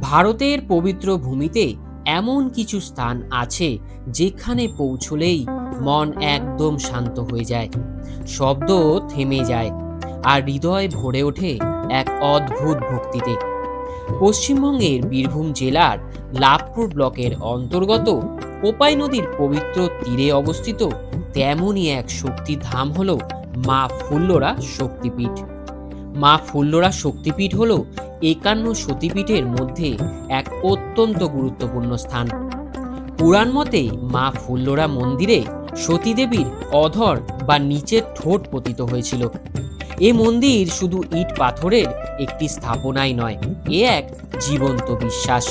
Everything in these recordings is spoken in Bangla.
ভারতের পবিত্র ভূমিতে এমন কিছু স্থান আছে যেখানে পৌঁছলেই মন একদম শান্ত হয়ে যায়, শব্দ থেমে যায় আর হৃদয় ভরে ওঠে এক অদ্ভুত ভক্তিতে। পশ্চিমবঙ্গের বীরভূম জেলার লাভপুর ব্লকের অন্তর্গত কোপাই নদীর পবিত্র তীরে অবস্থিত তেমনই এক শক্তিধাম হল মা ফুল্লরা শক্তিপীঠ। মা ফুল্লরা শক্তিপীঠ হল একান্ন সতীপীঠের মধ্যে এক অত্যন্ত গুরুত্বপূর্ণ স্থান। পুরাণ মতে মা ফুল্লরা মন্দিরে সতীদেবীর অধর বা নিচের ঠোঁট পতিত হয়েছিল। এ মন্দির শুধু ইট পাথরের একটি স্থাপনাই নয়, এ এক জীবন্ত বিশ্বাস।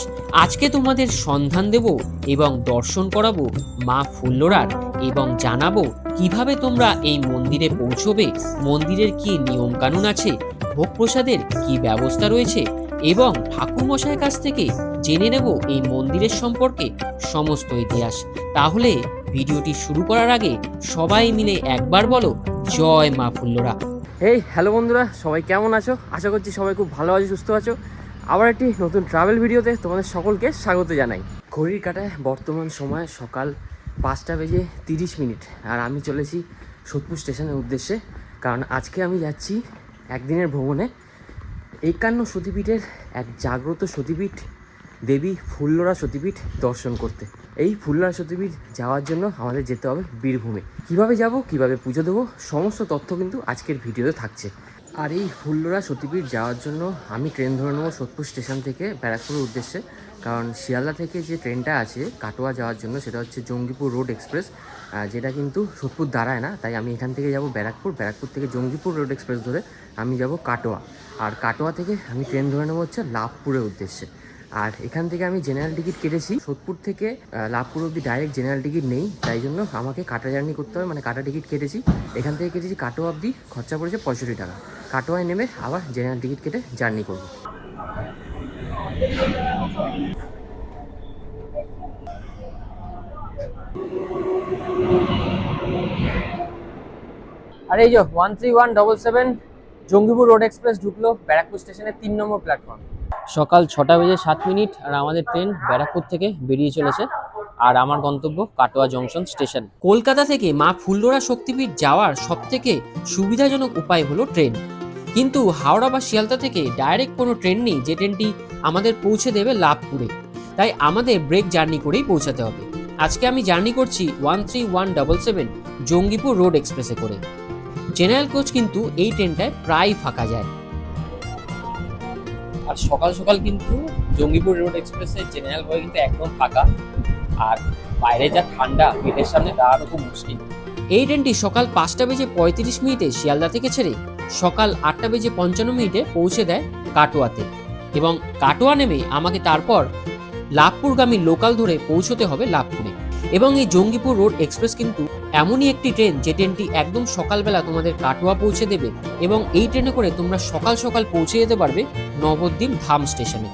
আজকে তোমাদের সন্ধান দেব এবং দর্শন করাবো মা ফুল্লরার এবং জানাব কীভাবে তোমরা এই মন্দিরে পৌঁছবে, মন্দিরের কি নিয়ম কানুন আছে ভোগ প্রসাদের কি ব্যবস্থা রয়েছে এবং ঠাকুরমশাইয়ের কাছ থেকে জেনে নেব এই মন্দিরের সম্পর্কে সমস্ত ইতিহাস। তাহলে ভিডিওটি শুরু করার আগে সবাই মিলে একবার বলো, জয় মা ফুল্লরা। এই হ্যালো বন্ধুরা, সবাই কেমন আছো? আশা করছি সবাই খুব ভালো আছো, সুস্থ আছো। আবার একটি নতুন ট্রাভেল ভিডিওতে তোমাদের সকলকে স্বাগত জানাই। ঘড়ির কাটায় বর্তমান সময় সকাল পাঁচটা বেজে তিরিশ মিনিট, আর আমি চলেছি সোদপুর স্টেশনের উদ্দেশ্যে। কারণ আজকে আমি যাচ্ছি একদিনের ভ্রমণে। একান্ন সতীপীঠের এক জাগ্রত সতীপীঠ দেবী ফুল্লরা সতীপীঠ দর্শন করতে। এই ফুল্লরা সতীপীঠ যাওয়ার জন্য আমাদের যেতে হবে বীরভূমে। কীভাবে যাব, কীভাবে পুজো দেবো, সমস্ত তথ্য কিন্তু আজকের ভিডিওতে থাকছে। আর এই ফুল্লরা সতীপীঠ যাওয়ার জন্য আমি ট্রেন ধরে নেব সোদপুর স্টেশন থেকে ব্যারাকপুরের উদ্দেশ্যে। কারণ শিয়ালদা থেকে যে ট্রেনটা আছে কাটোয়া যাওয়ার জন্য, সেটা হচ্ছে জঙ্গিপুর রোড এক্সপ্রেস যেটা কিন্তু সোদপুর দাঁড়ায় না। তাই আমি এখান থেকে যাব ব্যারাকপুর ব্যারাকপুর থেকে জঙ্গিপুর রোড এক্সপ্রেস ধরে আমি যাব কাটোয়া। আর কাটোয়া থেকে আমি ট্রেন ধরে নেব হচ্ছে লাভপুরের উদ্দেশ্যে। আর এখান থেকে আমি জেনারেল টিকিট কেটেছি। সোদপুর থেকে লাভপুর অব্দি ডাইরেক্ট জেনারেল টিকিট নেই। তাই জন্য আমাকে কাটা জার্নি করতে হবে মানে কাটা টিকিট কেটেছি। এখান থেকে কেটেছি কাটোয়া অব্দি খরচা পড়েছে পঁয়ষট্টি টাকা। কাটোয়ায় নেমে আবার জেনারেল টিকিট কেটে জার্নি করব। আর এই যে one three one double seven Jangipur road express ঢুকলো, ব্যারাকপুর স্টেশনের তিন নম্বর প্ল্যাটফর্ম সকাল ছটা বেজে সাত মিনিট আর আমাদের ট্রেন ব্যারাকপুর থেকে বেরিয়ে চলেছে। আর আমার গন্তব্য কাটোয়া জংশন স্টেশন। কলকাতা থেকে মা ফুল্লরা শক্তিপীঠ যাওয়ার সবথেকে সুবিধাজনক উপায় হলো ট্রেন। কিন্তু হাওড়া বা শিয়ালদা থেকে ডাইরেক্ট কোনো ট্রেন নেই যে ট্রেনটি আমাদের পৌঁছে দেবে লাভপুরে। তাই আমাদের ব্রেক জার্নি করেই পৌঁছাতে হবে। আজকে আমি জার্নি করছি one three one double seven Jangipur road এক্সপ্রেসে করে। জেনারেল কোচ কিন্তু এই ট্রেনটায় প্রায় ফাঁকা যায়। আর সকাল সকাল কিন্তু জঙ্গিপুর রোড এক্সপ্রেসের জেনারেল বয় কিন্তু একদম ফাঁকা। আর বাইরে যা ঠান্ডা গেটের সামনে দাঁড়ানো খুব মুশকিল। এই ট্রেনটি সকাল পাঁচটা বেজে পঁয়ত্রিশ মিনিটে শিয়ালদা থেকে ছেড়ে সকাল আটটা বেজে পঞ্চান্ন মিনিটে পৌঁছে দেয় কাটোয়াতে। এবং কাটোয়া নেমে আমাকে তারপর লাভপুরগামী লোকাল ধরে পৌঁছতে হবে লাভপুরে। এবং এই জঙ্গিপুর রোড এক্সপ্রেস কিন্তু এমনই একটি ট্রেন যে ট্রেনটি একদম সকালবেলা তোমাদের কাটোয়া পৌঁছে দেবে এবং এই ট্রেনে করে তোমরা সকাল সকাল পৌঁছে যেতে পারবে নবদ্বীপ ধাম স্টেশনে।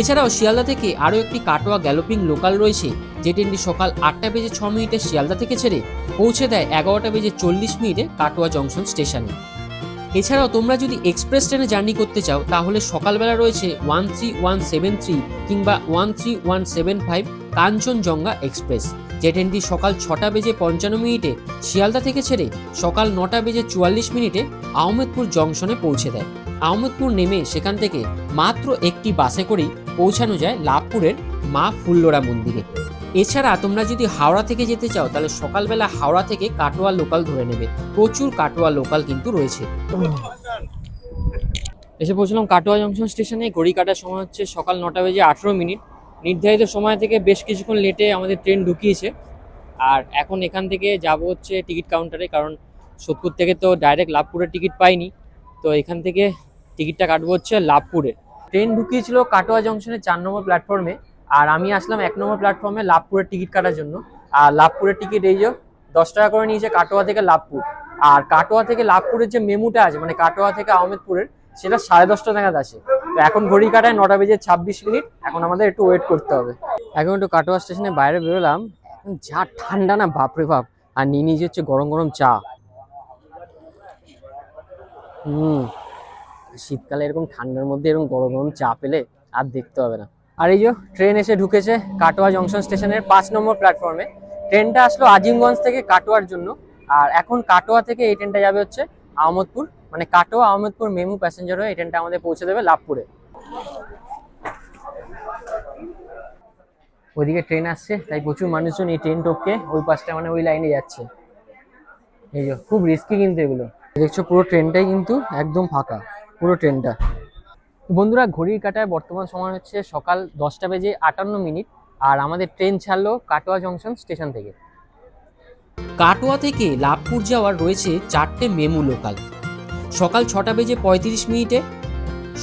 এছাড়াও শিয়ালদা থেকে আরও একটি কাটোয়া গ্যালোপিং লোকাল রয়েছে যে ট্রেনটি সকাল আটটা বেজে ছ মিনিটে শিয়ালদা থেকে ছেড়ে পৌঁছে দেয় এগারোটা বেজে চল্লিশ মিনিটে কাটোয়া জংশন স্টেশনে। এছাড়াও তোমরা যদি এক্সপ্রেস ট্রেনে জার্নি করতে চাও, তাহলে সকালবেলা রয়েছে one three one seven three কিংবা one three one seven five Kanchenjunga express. যে ট্রেনটি সকাল ছটা বেজে পঞ্চান্ন মিনিটে শিয়ালদা থেকে ছেড়ে সকাল নটা বেজে চুয়াল্লিশ মিনিটে আহমেদপুর জংশনে পৌঁছে দেয়। আহমেদপুর নেমে সেখান থেকে মাত্র একটি বাসে করেই পৌঁছানো যায় লাভপুরের মা ফুল্লরা মন্দিরে। এছাড়া তোমরা যদি হাওড়া থেকে যেতে চাও, তাহলে সকালবেলা হাওড়া থেকে কাটোয়া লোকাল ধরে নেবে। প্রচুর কাটোয়া লোকাল কিন্তু রয়েছে। এসে পৌঁছলাম কাটোয়া জংশন স্টেশনে। ঘড়ি কাটার সময় হচ্ছে সকাল নটা বেজে আঠেরো মিনিট। নির্ধারিত সময় থেকে বেশ কিছুক্ষণ লেটে আমাদের ট্রেন ঢুকিয়েছে। আর এখন এখান থেকে যাব হচ্ছে টিকিট কাউন্টারে কারণ সোদপুর থেকে তো ডাইরেক্ট লাভপুরের টিকিট পাইনি। তো এখান থেকে টিকিটটা কাটবো হচ্ছে লাভপুরে। ট্রেন ঢুকিয়েছিল কাটোয়া জংশনের চার নম্বর প্ল্যাটফর্মে আর আমি আসলাম এক নম্বর প্ল্যাটফর্মে লাভপুরের টিকিট কাটার জন্য। আর লাভপুরের টিকিট এই যে দশ টাকা করে নিয়েছে কাটোয়া থেকে লাভপুর। আর কাটোয়া থেকে লাভপুরের যে মেমুটা আছে মানে কাটোয়া থেকে আহমেদপুরের সেটা সাড়ে দশটা নাগাদ আসে। তো এখন ঘড়ি কাটায় নটা বেজে ছাব্বিশ মিনিট, এখন আমাদের একটু ওয়েট করতে হবে। এখন একটু কাটোয়া স্টেশনে বাইরে বেরোলাম যা ঠান্ডা না, বাপরে বাপ। আর নিয়ে নিয়েছে হচ্ছে গরম গরম চা। হুম, শীতকালে এরকম ঠান্ডার মধ্যে এরকম গরম গরম চা পেলে আর দেখতে হবে না। আর এই যে ট্রেন এসে ঢুকেছে কাটোয়া জংশন স্টেশনের পাঁচ নম্বর প্ল্যাটফর্মে ট্রেনটা আসলো আজিমগঞ্জ থেকে কাটোয়ার জন্য। আর এখন কাটোয়া থেকে এই ট্রেনটা যাবে হচ্ছে আহমদপুর। মানে কাটোয়া, আহমদপুর, মেমু প্যাসেঞ্জার হয়ে ট্রেনটা আমাদের পৌঁছে দেবে লাভপুরে। ওইদিকে ট্রেন আসছে, তাই প্রচুর মানুষজন এই ট্রেন টপকে ওই পাশটা মানে ওই লাইনে যাচ্ছে। এই যে, খুব রিস্কি কিন্তু এগুলো। দেখছ পুরো ট্রেনটাই কিন্তু একদম ফাঁকা, পুরো ট্রেনটা বন্ধুরা, ঘড়ির কাটায় বর্তমান সময় হচ্ছে সকাল দশটা বেজে আটান্ন মিনিট, আর আমাদের ট্রেন ছাড়লো কাটোয়া জংশন স্টেশন থেকে। কাটোয়া থেকে লাভপুর যাওয়ার রয়েছে চারটে মেমু লোকাল সকাল ছটা বেজে পঁয়ত্রিশ মিনিটে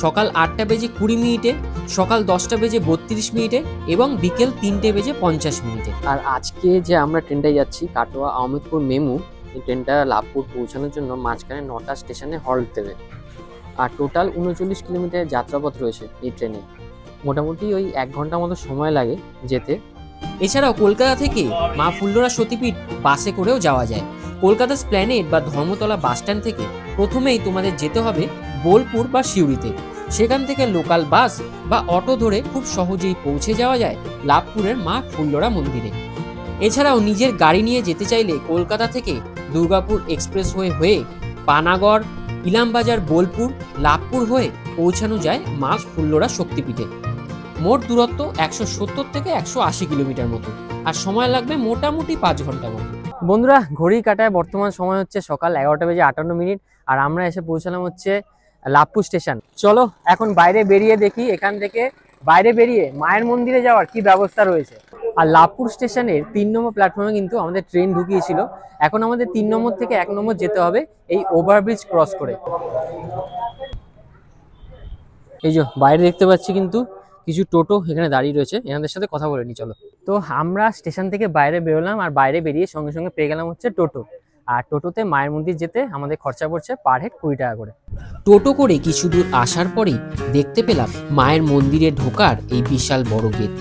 সকাল আটটা বেজে কুড়ি মিনিটে সকাল দশটা বেজে বত্রিশ মিনিটে এবং বিকেল তিনটে বেজে পঞ্চাশ মিনিটে। আর আজকে যে আমরা ট্রেনটায় যাচ্ছি কাটোয়া আহমেদপুর মেমু এই ট্রেনটা লাভপুর পৌঁছানোর জন্য মাঝখানে নটা স্টেশনে হল্ট দেবে। আর টোটাল উনচল্লিশ কিলোমিটার যাত্রাপথ রয়েছে এই ট্রেনে। মোটামুটি ওই এক ঘণ্টা মতো সময় লাগে যেতে। এছাড়াও কলকাতা থেকে মা ফুল্লরা সতীপীঠ বাসে করেও যাওয়া যায়। কলকাতা স্প্ল্যানেড বা ধর্মতলা বাস স্ট্যান্ড থেকে প্রথমেই তোমাদের যেতে হবে বোলপুর বা সিউড়িতে। সেখান থেকে লোকাল বাস বা অটো ধরে খুব সহজেই পৌঁছে যাওয়া যায় লাভপুরের মা ফুল্লরা মন্দিরে। এছাড়াও নিজের গাড়ি নিয়ে যেতে চাইলে কলকাতা থেকে দুর্গাপুর এক্সপ্রেস হয়ে হয়ে পানাগড়, ইলামবাজার, বোলপুর, লাভপুর হয়ে পৌঁছানো যায় মা ফুল্লরা শক্তিপীঠে। মোট দূরত্ব একশো সত্তর থেকে একশো আশি কিলোমিটার মতো। আর সময় লাগবে মোটামুটি পাঁচ ঘণ্টা মতো। বন্ধুরা ঘড়ি কাটায় বর্তমান সময় হচ্ছে সকাল এগারোটা বেজে আটান্ন মিনিট, আর আমরা এসে পৌঁছালাম হচ্ছে লাভপুর স্টেশন। চলো, এখন বাইরে বেরিয়ে দেখি, এখান থেকে বাইরে বেরিয়ে মায়ের মন্দিরে যাওয়ার কি ব্যবস্থা রয়েছে। আর লাভপুর স্টেশনের তিন নম্বর প্ল্যাটফর্মে কিন্তু আমাদের ট্রেন ঢুকিয়েছিল। এখন আমাদের তিন নম্বর থেকে এক নম্বর যেতে হবে এই ওভারব্রিজ ক্রস করে। এই যে, বাইরে দেখতে পাচ্ছি কিন্তু কিছু টোটো এখানে দাঁড়িয়ে রয়েছে, এনাদের সাথে কথা বলে নি, চলো। তো আমরা স্টেশন থেকে বাইরে বেরোলাম, আর বাইরে বেরিয়ে সঙ্গে সঙ্গে পেয়ে গেলাম হচ্ছে টোটো। আর টোটোতে মায়ের মন্দির যেতে আমাদের খরচা পড়ছে পার হেড কুড়ি টাকা করে। টোটো করে কিছু দূর আসার পরেই দেখতে পেলাম মায়ের মন্দিরে ঢোকার এই বিশাল বড় গেট।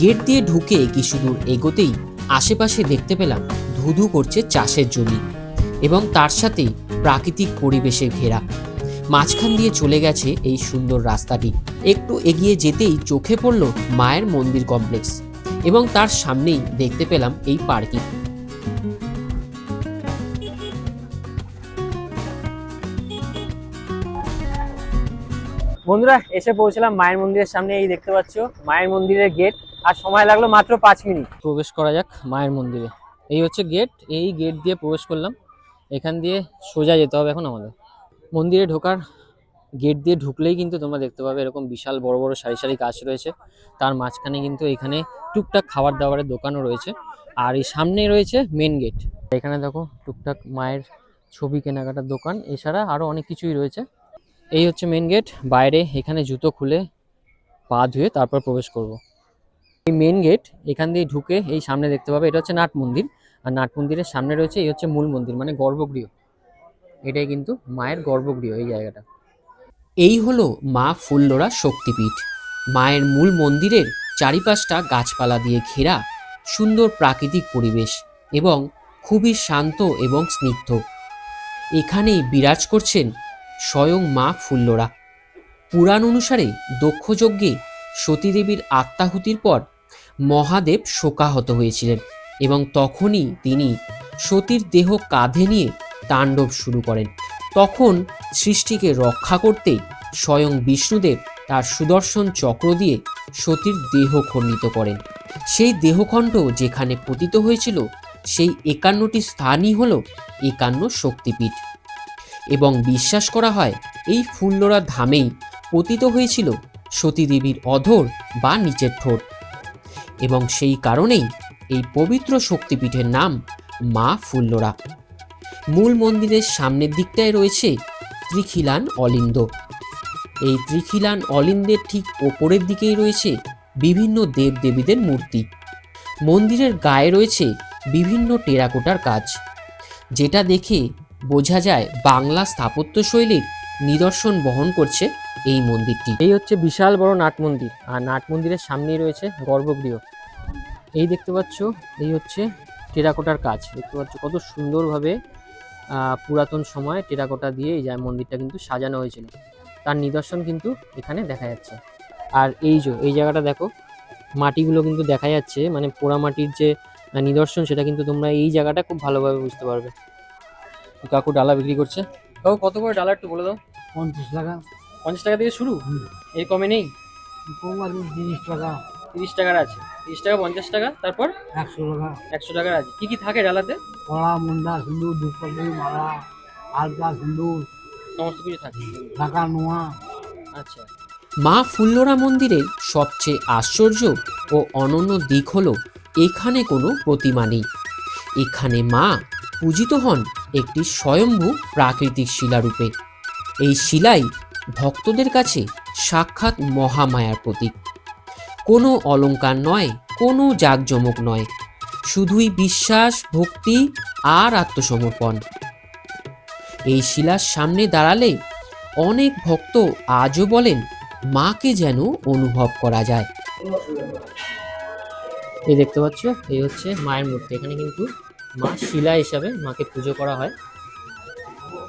গেট দিয়ে ঢুকে কিছু দূর এগোতেই আশেপাশে দেখতে পেলাম ধুধু করছে চাষের জমি এবং তার সাথেই প্রাকৃতিক পরিবেশে ঘেরা। মাঝখান দিয়ে চলে গেছে এই সুন্দর রাস্তাটি। একটু এগিয়ে যেতেই চোখে পড়ল মায়ের মন্দির কমপ্লেক্স এবং তার সামনেই দেখতে পেলাম এই পার্কিং। বন্ধুরা এসে পৌঁছলাম মায়ের মন্দিরের সামনে এই দেখতে পাচ্ছ মায়ের মন্দিরের গেট। আর সময় লাগল মাত্র পাঁচ মিনিট। প্রবেশ করা যাক মায়ের মন্দিরে। এই হচ্ছে গেট এই গেট দিয়ে প্রবেশ করলাম। এখান দিয়ে সোজা যেতে হবে এখন আমাদের। মন্দিরে ঢোকার গেট দিয়ে ঢুকলেই কিন্তু তোমরা দেখতে পাবে এরকম বিশাল বড় বড় সারি সারি গাছ রয়েছে। তার মাঝখানে কিন্তু এখানে টুকটাক খাবার দাবারের দোকানও রয়েছে। আর এই সামনেই রয়েছে মেন গেট এখানে দেখো টুকটাক মায়ের ছবি কেনাকাটার দোকান। এছাড়া আরও অনেক কিছুই রয়েছে। এই হচ্ছে মেন গেট বাইরে এখানে জুতো খুলে পা ধুয়ে তারপর প্রবেশ করব। এই মেন গেট এখান দিয়ে ঢুকে এই সামনে দেখতে পাবে এটা হচ্ছে নাট মন্দির। আর নাট মন্দিরের সামনে রয়েছে, এই হচ্ছে মূল মন্দির মানে গর্ভগৃহ। এটাই কিন্তু মায়ের গর্ভগৃহ এই জায়গাটা। এই হলো মা ফুল্লরা শক্তিপীঠ। মায়ের মূল মন্দিরের চারিপাশটা গাছপালা দিয়ে ঘেরা, সুন্দর প্রাকৃতিক পরিবেশ এবং খুবই শান্ত এবং স্নিগ্ধ। এখানেই বিরাজ করছেন স্বয়ং মা ফুল্লরা। পুরাণ অনুসারে দক্ষযজ্ঞে সতীদেবীর আত্মাহুতির পর মহাদেব শোকাহত হয়েছিলেন এবং তখনই তিনি সতীর দেহ কাঁধে নিয়ে তাণ্ডব শুরু করেন। তখন সৃষ্টিকে রক্ষা করতে স্বয়ং বিষ্ণুদেব তার সুদর্শন চক্র দিয়ে সতীর দেহ খণ্ডিত করেন। সেই দেহখণ্ড যেখানে পতিত হয়েছিল, সেই একান্নটি স্থানই হল একান্ন শক্তিপীঠ। এবং বিশ্বাস করা হয়, এই ফুল্লরা ধামেই পতিত হয়েছিল সতীদেবীর অধর বা নিচের ঠোঁট। এবং সেই কারণেই এই পবিত্র শক্তিপীঠের নাম মা ফুল্লরা। মূল মন্দিরের সামনের দিকটায় রয়েছে ত্রিখিলান অলিন্দ। এই ত্রিখিলান অলিন্দের ঠিক ওপরের দিকেই রয়েছে বিভিন্ন দেবদেবীদের মূর্তি। মন্দিরের গায়ে রয়েছে বিভিন্ন টেরাকোটার কাজ। যেটা দেখে বোঝা যায় বাংলা স্থাপত্য শৈলীর নিদর্শন বহন করছে এই মন্দিরটি। এই হচ্ছে বিশাল বড় নাট মন্দির আর নাট মন্দিরের সামনেই রয়েছে গর্ভগৃহ। এই দেখতে পাচ্ছ, এই হচ্ছে টেরাকোটার কাজ। দেখতে পাচ্ছ কত সুন্দরভাবে পুরাতন সময় টেরাকোটা দিয়ে এই যা মন্দিরটা কিন্তু সাজানো হয়েছিল। তার নিদর্শন কিন্তু এখানে দেখা যাচ্ছে। আর এই যে এই জায়গাটা দেখো মাটিগুলো কিন্তু দেখা যাচ্ছে। মানে পোড়ামাটির যে নিদর্শন সেটা কিন্তু তোমরা এই জায়গাটা খুব ভালোভাবে বুঝতে পারবে। কাকু ডালা বিক্রি করছে। কাকু কত করে ডালা একটু বলে দাও? পঞ্চাশ টাকা। পঞ্চাশ টাকা থেকে শুরু? এর কমে নেই? কম আছে তিরিশ টাকা। তিরিশ টাকার আছে। তিরিশ টাকা পঞ্চাশ টাকা তারপর একশো টাকা। একশো টাকার আছে কি কি থাকে ডালাতে? কড়া মুন্ডা সিন্দুর ধূপকাঠি মালা আলতা সিন্দুর সমস্ত কিছু থাকে। টাকা নোয়া। আচ্ছা। মা ফুল্লরা মন্দিরের সবচেয়ে আশ্চর্য ও অনন্য দিক হলো এখানে কোনো প্রতিমা নেই। এখানে মা পূজিত হন একটি স্বয়ম্ভু প্রাকৃতিক শিলারূপে। এই শিলাই ভক্তদের কাছে সাক্ষাৎ মহামায়ার প্রতীক। কোনো অলংকার নয়, কোনো জাঁকজমক নয়। শুধুই বিশ্বাস, ভক্তি আর আত্মসমর্পণ। এই শিলার সামনে দাঁড়ালে অনেক ভক্ত আজও বলেন, মাকে যেন অনুভব করা যায়। এই দেখতে পাচ্ছ? এই হচ্ছে মায়ের মূর্তি। এখানে কিন্তু মা শিলা হিসাবে মাকে পুজো করা হয়।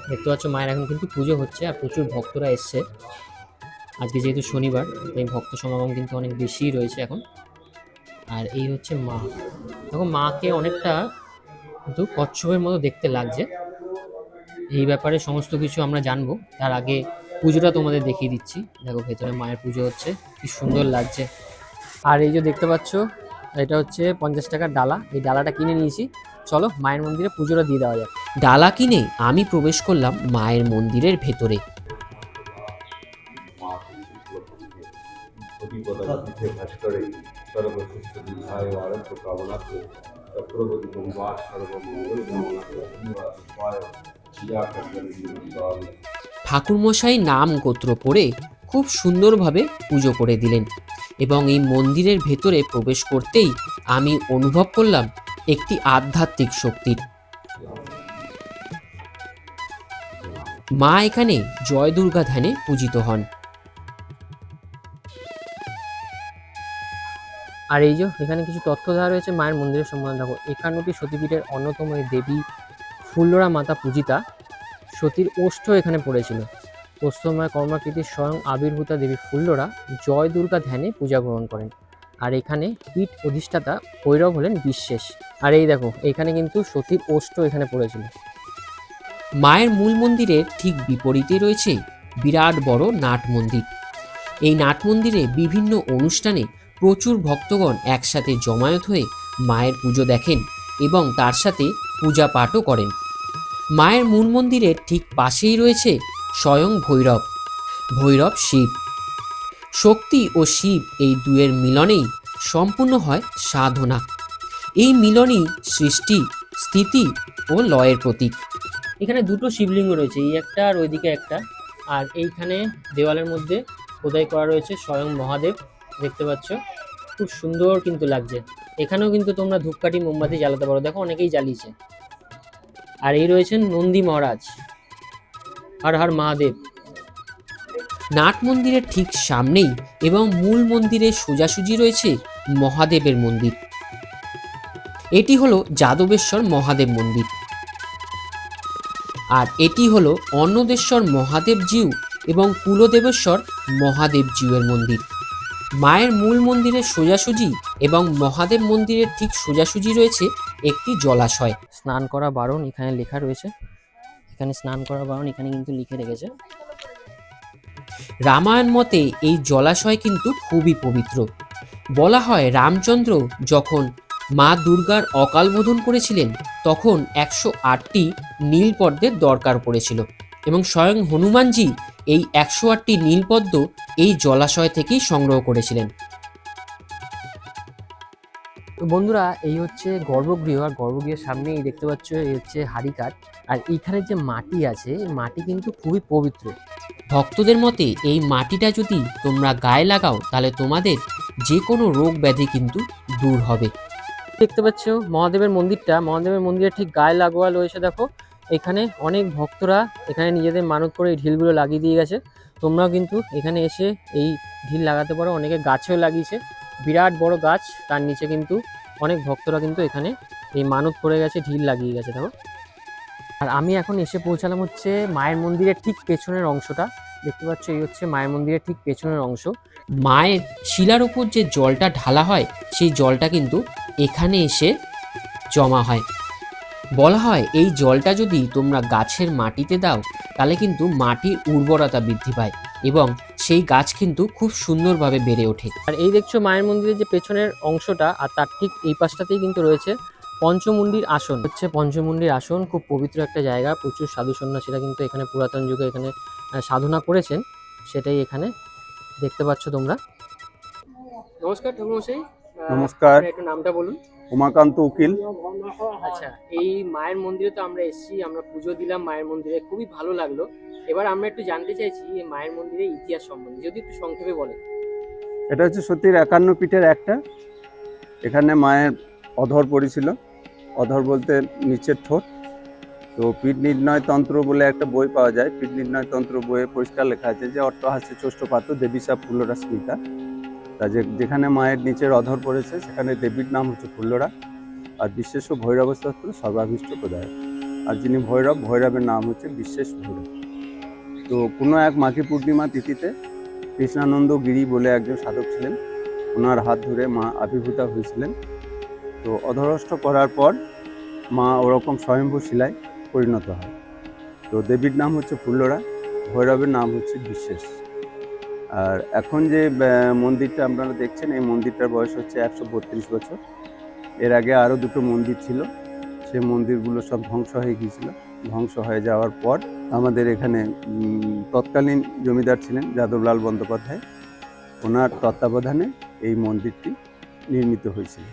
দেখতে পাচ্ছ মায়ের এখন কিন্তু পুজো হচ্ছে আর প্রচুর ভক্তরা এসছে। আজকে যেহেতু শনিবার, তাই ভক্ত সমাগম কিন্তু অনেক বেশিই রয়েছে এখন। আর এই হচ্ছে মা। দেখো, মাকে অনেকটা কিন্তু কচ্ছপের মতো দেখতে লাগছে। এই ব্যাপারে সমস্ত কিছু আমরা জানব। তার আগে পুজোটা তোমাদের দেখিয়ে দিচ্ছি। দেখো, ভেতরে মায়ের পুজো হচ্ছে। কি সুন্দর লাগছে। আর এই যে দেখতে পাচ্ছ, এটা হচ্ছে পঞ্চাশ টাকার ডালা। এই ডালাটা কিনে নিয়েছি। চলো, মায়ের মন্দিরে পুজোটা দিয়ে দেওয়া যাক। ডালা কিনে আমি প্রবেশ করলাম মায়ের মন্দিরের ভেতরে। অভিজ্ঞতাতে ভাস্করে সর্বশ্রেষ্ঠ বিধায় আরোগ্য কামনা করে চক্রবর্তী গঙ্গার সর্বমঙ্গল কামনা করে ধন্যবাদ। উপায় চিরা কাজ ঠাকুরমশাই নাম গোত্র পড়ে খুব সুন্দরভাবে পুজো করে দিলেন এবং এই মন্দিরের ভেতরে প্রবেশ করতেই আমি অনুভব করলাম একটি আধ্যাত্মিক শক্তির মা এখানে জয় দুর্গা ধ্যানে পূজিত হন। আর এই যে এখানে কিছু তথ্য দেওয়া রয়েছে মায়ের মন্দিরের সম্বন্ধে। দেখো, একান্নটি সতীপীঠের অন্যতম এই দেবী ফুল্লরা মাতা পূজিতা, সতীর ওষ্ঠ এখানে পড়েছিল। ওষ্ঠময় কর্মাকৃতির স্বয়ং আবির্ভূতা দেবী ফুল্লরা জয় দুর্গা ধ্যানে পূজা গ্রহণ করেন। আর এখানে পীঠ অধিষ্ঠাতা ভৈরব হলেন বিশ্বেষ আর এই দেখো, এখানে কিন্তু সতীর ওষ্ঠ এখানে পড়েছিল। মায়ের মূল মন্দিরের ঠিক বিপরীতে রয়েছে বিরাট বড় নাট মন্দির। এই নাট মন্দিরে বিভিন্ন অনুষ্ঠানে প্রচুর ভক্তগণ একসাথে জমায়েত হয়ে মায়ের পুজো দেখেন এবং তার সাথে পূজা পাঠও করেন। মায়ের মূল মন্দিরের ঠিক পাশেই রয়েছে স্বয়ং ভৈরব। ভৈরব শিব। শক্তি ও শিব এই দুয়ের মিলনেই সম্পূর্ণ হয় সাধনা। এই মিলনই সৃষ্টি, স্থিতি ও লয়ের প্রতীক। এখানে দুটো শিবলিঙ্গ রয়েছে, এই একটা আর ওইদিকে একটা। আর এইখানে দেওয়ালের মধ্যে খোদাই করা রয়েছে স্বয়ং মহাদেব। দেখতে পাচ্ছ? খুব সুন্দর কিন্তু লাগছে। এখানেও কিন্তু তোমরা ধূপকাঠি, মোমবাতি জ্বালাতে পারো। দেখো, অনেকেই জ্বালিয়েছে। আর এই রয়েছেন নন্দী মহারাজ। হর হর মহাদেব। নাট মন্দিরের ঠিক সামনেই এবং মূল মন্দিরের সোজাসুজি রয়েছে মহাদেবের মন্দির। এটি হলো যাদবেশ্বর মহাদেব মন্দির। আর এটি হলো অন্নদেশ্বর মহাদেব জিউ এবং কুলদেবেশ্বর মহাদেব জিউয়ের মন্দির। মায়ের মূল মন্দিরের সোজাসুজি এবং মহাদেব মন্দিরের ঠিক সোজাসুজি রয়েছে একটি জলাশয়। স্নান করা বারণ এখানে লেখা রয়েছে। এখানে স্নান করা বারণ এখানে কিন্তু লিখে রেখেছে। রামায়ণ মতে এই জলাশয় কিন্তু খুবই পবিত্র। বলা হয় রামচন্দ্র যখন মা দুর্গার অকাল বোধন করেছিলেন, তখন একশো আটটি নীলপদ্মের দরকার পড়েছিল এবং স্বয়ং হনুমানজি এই একশো আটটি নীলপদ্ম এই জলাশয় থেকেই সংগ্রহ করেছিলেন। তো বন্ধুরা, এই হচ্ছে গর্ভগৃহ, আর গর্ভগৃহের সামনে এই দেখতে পাচ্ছ এই হচ্ছে হাড়িকাঠ। আর এইখানে যে মাটি আছে মাটি কিন্তু খুবই পবিত্র। ভক্তদের মতে এই মাটিটা যদি তোমরা গায়ে লাগাও, তাহলে তোমাদের যে কোনো রোগ ব্যাধি কিন্তু দূর হবে। দেখতে পাচ্ছ মহাদেবের মন্দিরটা। মহাদেবের মন্দিরের ঠিক গায়ে লাগোয়া রয়েছে, দেখো। এখানে অনেক ভক্তরা এখানে নিজেদের মানত করে এই ঢিলগুলো লাগিয়ে দিয়ে গেছে। তোমরাও কিন্তু এখানে এসে এই ঢিল লাগাতে পারো। অনেকে গাছেও লাগিয়েছে। বিরাট বড় গাছ, তার নিচে কিন্তু অনেক ভক্তরা কিন্তু এখানে এই মানত করে গেছে, ঢিল লাগিয়ে গেছে, দেখো। আর আমি এখন এসে পৌঁছালাম হচ্ছে মায়ের মন্দিরের ঠিক পেছনের অংশটা। দেখতে পাচ্ছ, এই হচ্ছে মায়ের মন্দিরের ঠিক পেছনের অংশ। মায়ের শিলার উপর যে জলটা ঢালা হয়, সেই জলটা কিন্তু এখানে এসে জমা হয়। বলা হয় এই জলটা যদি তোমরা গাছের মাটিতে দাও তাহলে কিন্তু মাটির উর্বরতা বৃদ্ধি পায় এবং সেই গাছ কিন্তু খুব সুন্দরভাবে বেড়ে ওঠে। আর এই দেখছ মায়ের মন্দিরের যে পেছনের অংশটা আর তার ঠিক এই পাশটাতেই কিন্তু রয়েছে পঞ্চমুন্ডির আসন। হচ্ছে পঞ্চমুন্ডির আসন খুব পবিত্র একটা জায়গা প্রচুর সাধু সন্ন্যাসীরা কিন্তু এখানে পুরাতন যুগে এখানে সাধনা করেছেন সেটাই এখানে দেখতে পাচ্ছ তোমরা। নমস্কার ঠাকুরমশাই। নমস্কার। একটু নামটা বলুন। উমাকান্ত উকিল। আচ্ছা এই মায়ের মন্দিরে তো আমরা এসেছি আমরা পুজো দিলাম মায়ের মন্দিরে খুবই ভালো লাগল। এবার আমরা একটু জানতে চাইছি এই মায়ের মন্দিরের ইতিহাস সম্বন্ধে যদি একটু সংক্ষেপে বলেন। এটা হচ্ছে সতীর একান্ন পিঠের একটা। এখানে মায়ের অধর পড়েছিল অধর বলতে নিচের ঠোঁট। তো পিঠ নির্ণয় তন্ত্র বলে একটা বই পাওয়া যায়। পিঠ নির্ণয় তন্ত্র বইয়ে পরিষ্কার লেখা আছে যে অট্টহাস্য দেবী দেবীসা ফুল্লরা স্মিতা তা যেখানে মায়ের নিচের অধর পড়েছে, সেখানে দেবীর নাম হচ্ছে ফুল্লরা। আর বিশেষ ভৈরব স্তোত্র সর্বাভীষ্ট প্রদায় আর যিনি ভৈরব, ভৈরবের নাম হচ্ছে বিশেষ ভৈরব। তো কোনো এক মাঘী পূর্ণিমা তিথিতে কৃষ্ণানন্দ গিরি বলে একজন সাধক ছিলেন। ওনার হাত ধরে মা আবির্ভূতা হয়েছিলেন। তো অধরষ্ট করার পর মা ওরকম স্বয়ম্ভূ শিলায় পরিণত হয়। তো দেবীর নাম হচ্ছে ফুল্লরা, ভৈরবের নাম হচ্ছে বিশেষ। আর এখন যে মন্দিরটা আপনারা দেখছেন, এই মন্দিরটার বয়স হচ্ছে একশো বত্রিশ বছর। এর আগে আরও দুটো মন্দির ছিল, সে মন্দিরগুলো সব ধ্বংস হয়ে গিয়েছিল। ধ্বংস হয়ে যাওয়ার পর আমাদের এখানে তৎকালীন জমিদার ছিলেন যাদবলাল বন্দ্যোপাধ্যায়। ওনার তত্ত্বাবধানে এই মন্দিরটি নির্মিত হয়েছিল।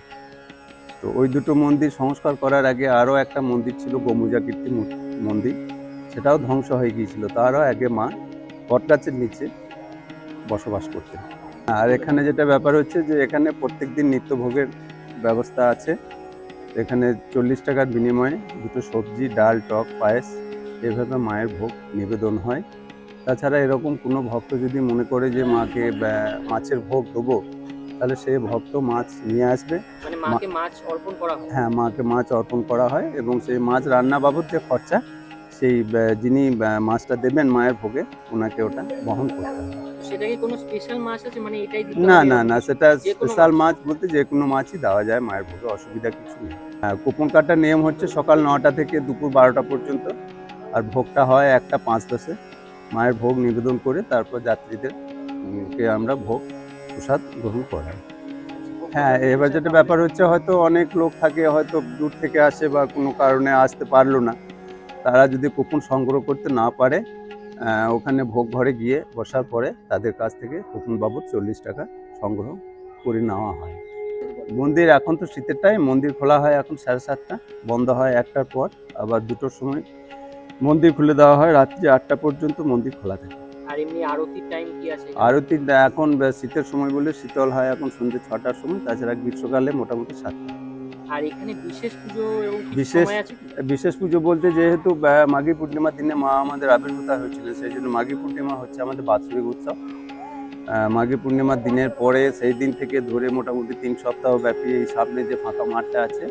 তো ওই দুটো মন্দির সংস্কার করার আগে আরও একটা মন্দির ছিল গোমুজা কীর্তি মন্দির। সেটাও ধ্বংস হয়ে গিয়েছিল। তারও আগে মা বটগাছের নিচে বসবাস করতেন আর এখানে যেটা ব্যাপার হচ্ছে যে এখানে প্রত্যেক প্রত্যেকদিন নিত্যভোগের ব্যবস্থা আছে। এখানে চল্লিশ টাকার বিনিময়ে দুটো সবজি ডাল টক পায়েস এভাবে মায়ের ভোগ নিবেদন হয়। তাছাড়া এরকম কোনো ভক্ত যদি মনে করে যে মাকে মাছের ভোগ দেবো তাহলে সে ভক্ত মাছ নিয়ে আসবে। মানে মাছ অর্পণ করা হয়? হ্যাঁ মাকে মাছ অর্পণ করা হয় এবং সেই মাছ রান্না বাবদ যে খরচা সেই যিনি মাছটা দেবেন মায়ের ভোগে ওনাকে ওটা বহন করতে হয়। সেটা কি কোনো স্পেশাল মাছ আছে? মানে এটাই দিতে না না না সেটা স্পেশাল মাছ বলতে যে কোনো মাছই দেওয়া যায় মায়ের ভোগে অসুবিধা কিছু নেই। হ্যাঁ কুপন কাটার নিয়ম হচ্ছে সকাল নটা থেকে দুপুর বারোটা পর্যন্ত আর ভোগটা হয় একটা পাঁচ দশে। মায়ের ভোগ নিবেদন করে তারপর যাত্রীদের উম, কে আমরা ভোগ প্রসাদ গ্রহণ করাই। হ্যাঁ এবার যেটা ব্যাপার হচ্ছে হয়তো অনেক লোক থাকে হয়তো দূর থেকে আসে বা কোনো কারণে আসতে পারল না। তারা যদি কুপন সংগ্রহ করতে না পারে ওখানে ভোগ ঘরে গিয়ে বসার পরে তাদের কাছ থেকে কুপন বাবদ চল্লিশ টাকা সংগ্রহ করে নেওয়া হয়। মন্দির এখন তো শীতের টাইম মন্দির খোলা হয় এখন সাড়ে সাতটা বন্ধ হয় একটার পর আবার দুটোর সময় মন্দির খুলে দেওয়া হয় রাত্রি আটটা পর্যন্ত মন্দির খোলা থাকে। আর এমনি আরতির টাইম কি আছে? আরতি এখন শীতের সময় বলে শীতল হয় এখন সন্ধ্যে ছটার সময় তাছাড়া গ্রীষ্মকালে মোটামুটি সাতটা। আর এখানে বিশেষ পুজো বিশেষ-? বিশেষ পুজো বলতে যেহেতু মাঘী পূর্ণিমার দিনে মা আমাদের আবির্ভূত হয়েছিলেন সেই জন্য মাঘী পূর্ণিমা হচ্ছে আমাদের বাৎসরিক উৎসব মাঘী পূর্ণিমার দিনের পরে সেই দিন থেকে ধরে মোটামুটি তিন সপ্তাহ ব্যাপী এই সামনে যে ফাঁকা মাঠটা আছে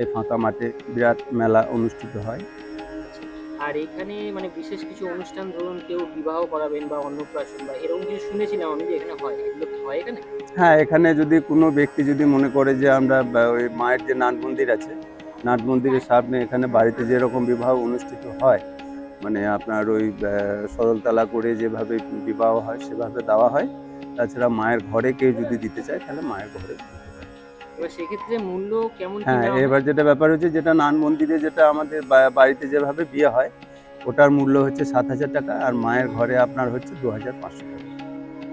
এই ফাঁকা মাঠে বিরাট মেলা অনুষ্ঠিত হয় আর এখানে মানে বিশেষ কিছু অনুষ্ঠান, ধরুন কেউ বিবাহ করাবেন বা অন্নপ্রাশন বা এরকম কিছু শুনেছিলাম আমি যে এখানে হয়। এগুলো হয় এখানে? হ্যাঁ এখানে যদি কোনো ব্যক্তি যদি মনে করে যে আমরা ওই মায়ের যে নাট মন্দির আছে, নাট মন্দিরের সামনে এখানে বাড়িতে যেরকম বিবাহ অনুষ্ঠিত হয় মানে আপনার ওই সরলতলা করে যেভাবে বিবাহ হয়, সেভাবে দেওয়া হয়, তাছাড়া মায়ের ঘরে কেউ যদি দিতে চায়, তাহলে মায়ের ঘরে সেক্ষেত্রে মূল্য কেমন হ্যাঁ এবার যেটা ব্যাপার হচ্ছে যেটা নান মন্দিরে যেটা আমাদের বাড়িতে যেভাবে বিয়ে হয় ওটার মূল্য হচ্ছে সাত হাজার টাকা আর মায়ের ঘরে আপনার হচ্ছে দু হাজার পাঁচশো টাকা।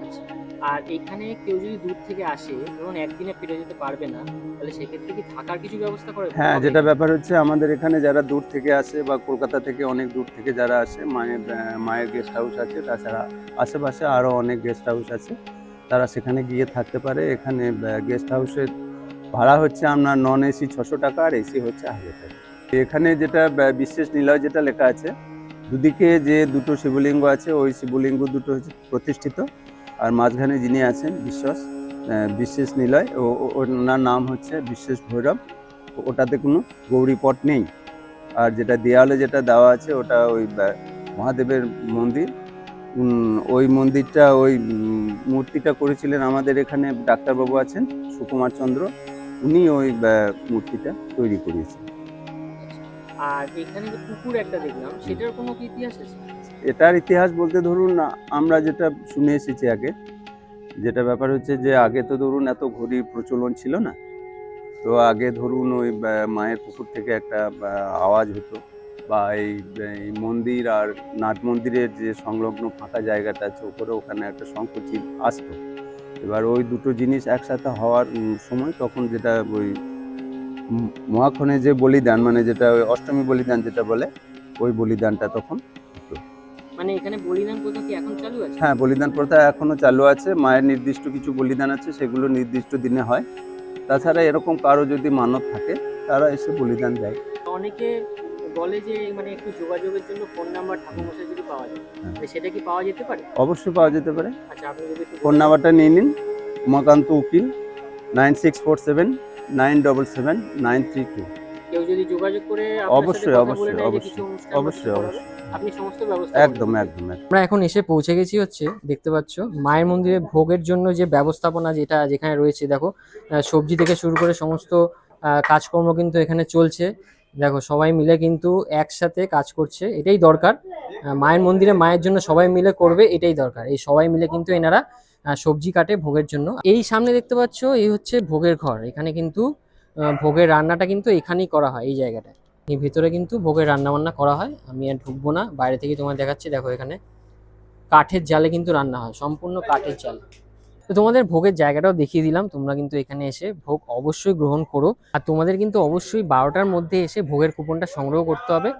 আচ্ছা। আর এখানে কেউ যদি দূর থেকে আসে ধরুন একদিনে ফিরে যেতে পারবে না তাহলে সেক্ষেত্রে কি থাকার কিছু ব্যবস্থা করে হ্যাঁ যেটা ব্যাপার হচ্ছে আমাদের এখানে যারা দূর থেকে আসে বা কলকাতা থেকে অনেক দূর থেকে যারা আসে মায়ের মায়ের গেস্ট হাউস আছে তাছাড়া আশেপাশে আরও অনেক গেস্ট হাউস আছে তারা সেখানে গিয়ে থাকতে পারে। এখানে গেস্ট হাউসের ভাড়া হচ্ছে আপনার নন এসি ছশো টাকা আর এসি হচ্ছে হাজার টাকা। এখানে যেটা বিশেষ নিলয় যেটা লেখা আছে, দুদিকে যে দুটো শিবলিঙ্গ আছে, ওই শিবলিঙ্গ দুটো হচ্ছে প্রতিষ্ঠিত। আর মাঝখানে যিনি আছেন, বিশ্বাস বিশেষ নিলয়, ও ওনার নাম হচ্ছে বিশেষ ভৈরব। ওটাতে কোনো গৌরীপট নেই। আর যেটা দেয়ালে যেটা দেওয়া আছে, ওটা ওই মহাদেবের মন্দির। ওই মন্দিরটা, ওই মূর্তিটা করেছিলেন আমাদের এখানে ডাক্তারবাবু আছেন, সুকুমার চন্দ্র। উনি ওই মূর্তিটা তৈরি করিয়েছেন আর এখানে যে পুকুর একটা দেখলাম সেটার কোনো কি ইতিহাস আছে? এটার ইতিহাস বলতে ধরুন আমরা যেটা শুনে এসেছি আগে যেটা ব্যাপার হচ্ছে যে আগে তো ধরুন এত ঘড়ির প্রচলন ছিল না। তো আগে ধরুন ওই মায়ের পুকুর থেকে একটা আওয়াজ হতো বা এই মন্দির আর নাট মন্দিরের যে সংলগ্ন ফাঁকা জায়গাটা আছে ওপরে ওখানে একটা শঙ্খচিল আসতো। এবার ওই দুটো জিনিস একসাথে হওয়ার সময় তখন যেটা ওই মহাক্ষণে যে বলিদান মানে যেটা ওই অষ্টমী বলিদান যেটা বলে ওই বলিদানটা তখন মানে এখানে বলিদান প্রথা কি এখন চালু আছে? হ্যাঁ বলিদান প্রথা এখনও চালু আছে। মায়ের নির্দিষ্ট কিছু বলিদান আছে সেগুলো নির্দিষ্ট দিনে হয়। তাছাড়া এরকম কারও যদি মানত থাকে তারা এসে বলিদান দেয়। অনেকে বলে যে মানে একটু যোগাযোগের জন্য ফোন নাম্বার ঠাকুরমশাই যদি পাওয়া যায় হ্যাঁ। সেটা কি পাওয়া যেতে পারে? অবশ্যই পাওয়া যেতে পারে। আচ্ছা আপনি যদি ফোন নাম্বারটা নিয়ে নিন। উমাকান্ত উকিল nine six four seven nine double seven nine three two কেউ যদি যোগাযোগ করে অবশ্যই, অবশ্যই, অবশ্যই, অবশ্যই অবশ্যই। আপনি সমস্ত ব্যবস্থা একদম একদম একদম। আমরা এখন এসে পৌঁছে গেছি হচ্ছে দেখতে পাচ্ছ মায়ের মন্দিরে ভোগের জন্য যে ব্যবস্থাপনা যেটা যেখানে রয়েছে দেখো সবজি থেকে শুরু করে সমস্ত কাজকর্ম কিন্তু এখানে চলছে। দেখো, সবাই মিলে কিন্তু একসাথে কাজ করছে, এটাই দরকার। মায়ের মন্দিরে মায়ের জন্য সবাই মিলে করবে, এটাই দরকার। এই সবাই মিলে কিন্তু এনারা সবজি কাটে ভোগের জন্য। এই সামনে দেখতে পাচ্ছ, এই হচ্ছে ভোগের ঘর। এখানে কিন্তু ভোগের রান্নাটা কিন্তু এখানেই করা হয়, এই জায়গাটায়। এই ভিতরে কিন্তু ভোগের রান্না বান্না করা হয়। আমি আর ঢুকবো না, বাইরে থেকে তোমার দেখাচ্ছি, দেখো এখানে। কাঠের জালে কিন্তু রান্না হয়, সম্পূর্ণ কাঠের জাল। তো তোমাদের ভোগের জায়গাটাও দেখিয়ে দিলাম। তোমরা কিন্তু এখানে এসে ভোগ অবশ্যই গ্রহণ করো। আর তোমাদের কিন্তু অবশ্যই বারোটার মধ্যে এসে ভোগের কুপনটা সংগ্রহ করতে হবে,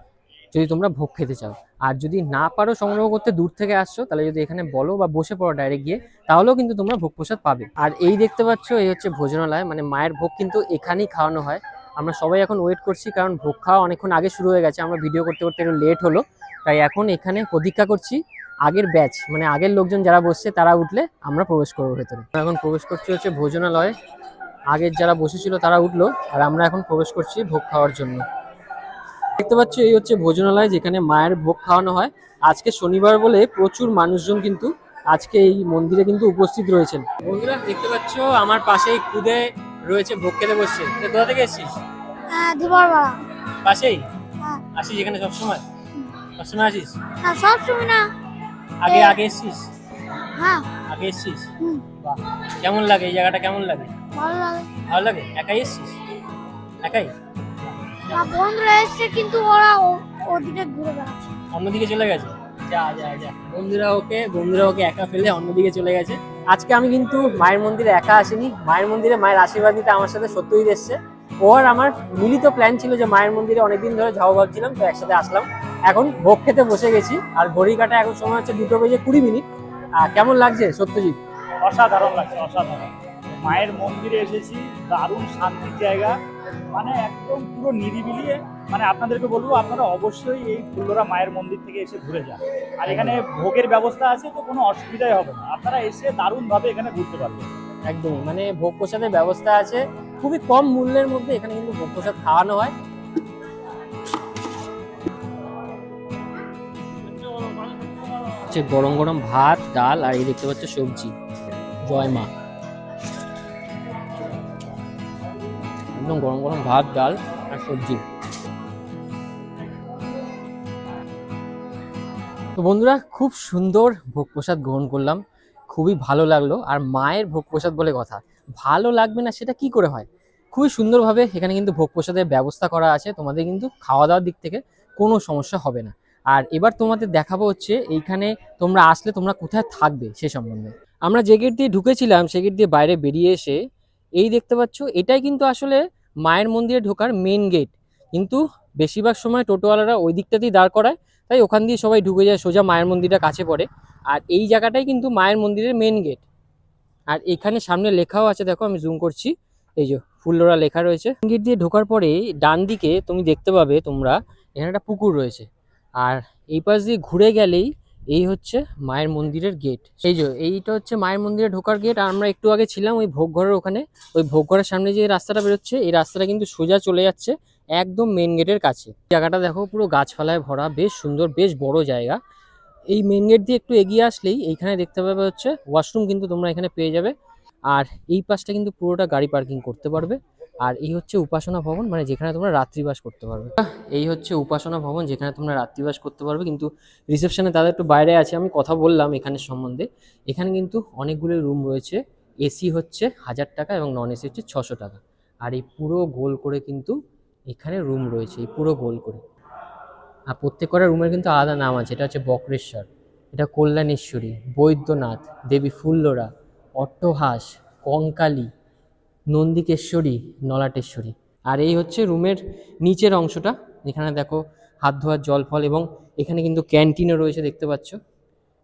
যদি তোমরা ভোগ খেতে চাও। আর যদি না পারো সংগ্রহ করতে, দূর থেকে আসছো, তাহলে যদি এখানে বলো বা বসে পড়ো ডাইরেক্ট গিয়ে, তাহলেও কিন্তু তোমরা ভোগ প্রসাদ পাবে। আর এই দেখতে পাচ্ছ, এই হচ্ছে ভোজনালয়। মানে মায়ের ভোগ কিন্তু এখানেই খাওয়ানো হয়। আমরা সবাই এখন ওয়েট করছি, কারণ ভোগ খাওয়া অনেকক্ষণ আগে শুরু হয়ে গেছে। আমরা ভিডিও করতে করতে একটু লেট হলো। তাই এখন এখানে প্রতীক্ষা করছি। আগের ব্যাচ মানে আগের লোকজন যারা বসছে তারা উঠলে আমরা প্রবেশ করব ভেতরে। এখন প্রবেশ করছি হচ্ছে ভোজনালয়ে। আগের যারা বসেছিল তারা উঠল আর আমরা এখন প্রবেশ করছি ভোগ খাওয়ার জন্য। দেখতে পাচ্ছ এই হচ্ছে ভোজনালয় যেখানে মায়ের ভোগ খাওয়ানো হয়। আজকে শনিবার বলে প্রচুর মানুষজন কিন্তু আজকে এই মন্দিরে কিন্তু উপস্থিত রয়েছেন। বন্ধুরা দেখতে পাচ্ছ আমার পাশেই খুদে রয়েছে ভোগ খেতে বসছে। কোথা থেকে এসেছিস? হ্যাঁ পাশেই? হ্যাঁ। আসিস এখানে সবসময়? সবসময় আসিস? না সব সময় না। আগে আগে এসছিস? হ্যাঁ। আগে এসছিস? বাহ কেমন লাগে? এই জায়গাটা কেমন লাগে? ভালো লাগে। ভালো লাগে? একাই এসছিস? একাই? বন্ধুরা এসছে কিন্তু ওরা ওদিকে ঘুরে বেড়াচ্ছে। অন্যদিকে চলে গেছে? যা যা যা। বন্ধুরা ওকে বন্ধুরা ওকে একা ফেলে অন্যদিকে চলে গেছে। আজকে আমি কিন্তু মায়ের মন্দিরে একা আসিনি। মায়ের মন্দিরে মায়ের আশীর্বাদ নিতে আমার সাথে সত্যই এসছে। ও আর আমার মিলিত প্ল্যান ছিল যে মায়ের মন্দিরে অনেকদিন ধরে যাওয়া ভাবছিলাম তো একসাথে আসলাম। এখন ভোগ খেতে বসে গেছি। আর ঘড়ি কাটা এখন সময় হচ্ছে দুটো বেজে কুড়ি মিনিট। আর কেমন লাগছে সত্যজিৎ? অসাধারণ লাগছে অসাধারণ। মায়ের মন্দিরে এসেছি দারুণ শান্তির জায়গা। মানে একদম পুরো নিরিবিলি মানে আপনাদেরকে বলব আপনারা অবশ্যই এই ফুল্লরা মায়ের মন্দির থেকে এসে ঘুরে যান। আর এখানে ভোগের ব্যবস্থা আছে তো কোনো অসুবিধাই হবে না। আপনারা এসে দারুণভাবে এখানে ঘুরতে পারবেন। একদমই মানে ভোগ প্রসাদের ব্যবস্থা আছে। খুবই কম মূল্যের মধ্যে এখানে কিন্তু ভোগ প্রসাদ খাওয়ানো হয়। হচ্ছে গরম গরম ভাত, ডাল, আর এই দেখতে পাচ্ছ সবজি। জয় মা। একদম গরম গরম ভাত, ডাল, আর সবজি। তো বন্ধুরা, খুব সুন্দর ভোগ প্রসাদ গ্রহণ করলাম। খুবই ভালো লাগল। আর মায়ের ভোগ প্রসাদ বলে কথা। ভালো লাগবে না, সেটা কি করে হয়? খুবই সুন্দরভাবে এখানে কিন্তু ভোগ প্রসাদের ব্যবস্থা করা আছে। তোমাদের কিন্তু খাওয়া দাওয়ার দিক থেকে কোনো সমস্যা হবে না। আর এবার তোমাদের দেখাবো হচ্ছে এইখানে তোমরা আসলে তোমরা কোথায় থাকবে সে সম্বন্ধে। আমরা যে গেট দিয়ে ঢুকেছিলাম, সে গেট দিয়ে বাইরে বেরিয়ে এসে এই দেখতে পাচ্ছ, এটাই কিন্তু আসলে মায়ের মন্দিরে ঢোকার মেন গেট কিন্তু বেশিরভাগ সময় টোটোওয়ালারা ওই দিকটাতেই দাঁড় করায়, তাই ওখান দিয়ে সবাই ঢুকে যায়, সোজা মায়ের মন্দিরটা কাছে পড়ে। আর এই জায়গাটাই কিন্তু মায়ের মন্দিরের মেন গেট আর এখানে সামনে লেখাও আছে, দেখো আমি জুম করছি, এই যে ফুল্লরা লেখা রয়েছে। গেট দিয়ে ঢোকার পরে ডান দিকে তুমি দেখতে পাবে তোমরা, এখানে একটা পুকুর রয়েছে। আর এই পাশ দিয়ে ঘুরে গেলেই এই হচ্ছে মায়ের মন্দিরের গেট এই যে, এইটা হচ্ছে মায়ের মন্দিরে ঢোকার গেট আর আমরা একটু আগে ছিলাম ওই ভোগ ঘরের ওখানে। ওই ভোগ ঘরের সামনে যে রাস্তাটা বেরোচ্ছে, এই রাস্তাটা কিন্তু সোজা চলে যাচ্ছে একদম মেন গেটের কাছে। জায়গাটা দেখো পুরো গাছপালায় ভরা, বেশ সুন্দর, বেশ বড় জায়গা। এই মেন গেট দিয়ে একটু এগিয়ে আসলেই এইখানে দেখতে পাবে হচ্ছে ওয়াশরুম কিন্তু তোমরা এখানে পেয়ে যাবে। আর এই পাশটা কিন্তু পুরোটা গাড়ি পার্কিং করতে পারবে। আর এই হচ্ছে উপাসনা ভবন মানে যেখানে তোমরা রাত্রিবাস করতে পারবে। এই হচ্ছে উপাসনা ভবন যেখানে তোমরা রাত্রিবাস করতে পারবে, কিন্তু রিসেপশনে তাদের একটু বাইরে আছে, আমি কথা বললাম এখানে সম্বন্ধে। এখানে কিন্তু অনেকগুলো রুম রয়েছে এসি হচ্ছে হাজার টাকা এবং নন এসি হচ্ছে ছশো টাকা। আর এই পুরো গোল করে কিন্তু এখানে রুম রয়েছে, এই পুরো গোল করে। আর প্রত্যেক কটা রুমের কিন্তু আলাদা নাম আছে, এটা হচ্ছে বক্রেশ্বর, এটা কল্যাণেশ্বরী, বৈদ্যনাথ, দেবী ফুল্লরা, অট্টহাস, কঙ্কালী নন্দিকেশ্বরী, নলাটেশ্বরী। আর এই হচ্ছে রুমের নিচের অংশটা। এখানে দেখো হাত ধোয়ার জল, ফল এবং এখানে কিন্তু ক্যান্টিনও রয়েছে, দেখতে পাচ্ছ।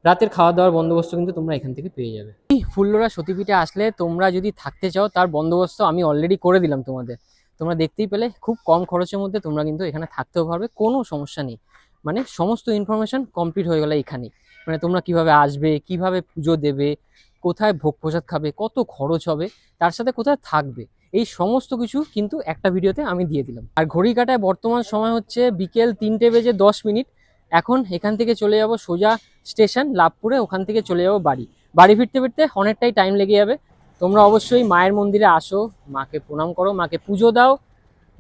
রাতের খাওয়া দাওয়ার বন্দোবস্ত কিন্তু তোমরা এখান থেকে পেয়ে যাবে। এই ফুল্লরা সতীপীঠে আসলে তোমরা যদি থাকতে চাও, তার বন্দোবস্ত আমি অলরেডি করে দিলাম তোমাদের। তোমরা দেখতেই পেলে, খুব কম খরচের মধ্যে তোমরা কিন্তু এখানে থাকতেও পারবে, কোনো সমস্যা নেই। মানে সমস্ত ইনফরমেশন কমপ্লিট হয়ে গেল এখানেই। মানে তোমরা কীভাবে আসবে, কীভাবে পুজো দেবে কোথায় ভোগ প্রসাদ খাবে, কত খরচ হবে, তার সাথে কোথায় থাকবে, এই সমস্ত কিছু কিন্তু একটা ভিডিওতে আমি দিয়ে দিলাম। আর ঘড়ি কাটায় বর্তমান সময় হচ্ছে বিকেল তিনটে বেজে দশ মিনিট। এখন এখান থেকে চলে যাব সোজা স্টেশন, লাভপুরে। ওখান থেকে চলে যাব বাড়ি। বাড়ি ফিরতে ফিরতে অনেকটাই টাইম লেগে যাবে। তোমরা অবশ্যই মায়ের মন্দিরে আসো, মাকে প্রণাম করো, মাকে পুজো দাও।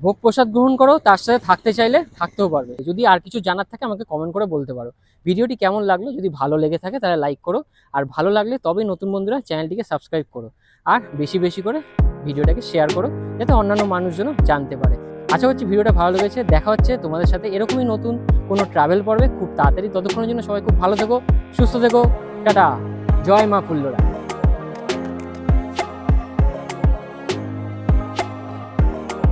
ভোগ প্রসাদ গ্রহণ করো, তার সাথে থাকতে চাইলে থাকতেও পারবে। যদি আর কিছু জানার থাকে, আমাকে কমেন্ট করে বলতে পারো। ভিডিওটি কেমন লাগল? যদি ভালো লেগে থাকে, তাহলে লাইক করো। আর ভালো লাগলে তবেই নতুন বন্ধুরা চ্যানেলটিকে সাবস্ক্রাইব করো। আর বেশি বেশি করে ভিডিওটাকে শেয়ার করো, যাতে অন্যান্য মানুষজনও জানতে পারে। আশা করছি ভিডিওটা ভালো লেগেছে। দেখা হচ্ছে তোমাদের সাথে এরকমই নতুন কোনো ট্রাভেল পর্বে। খুব তাড়াতাড়ি। ততক্ষণের জন্য সবাই খুব ভালো থেকো, সুস্থ থেকো। টাটা। জয় মা ফুল্লরা।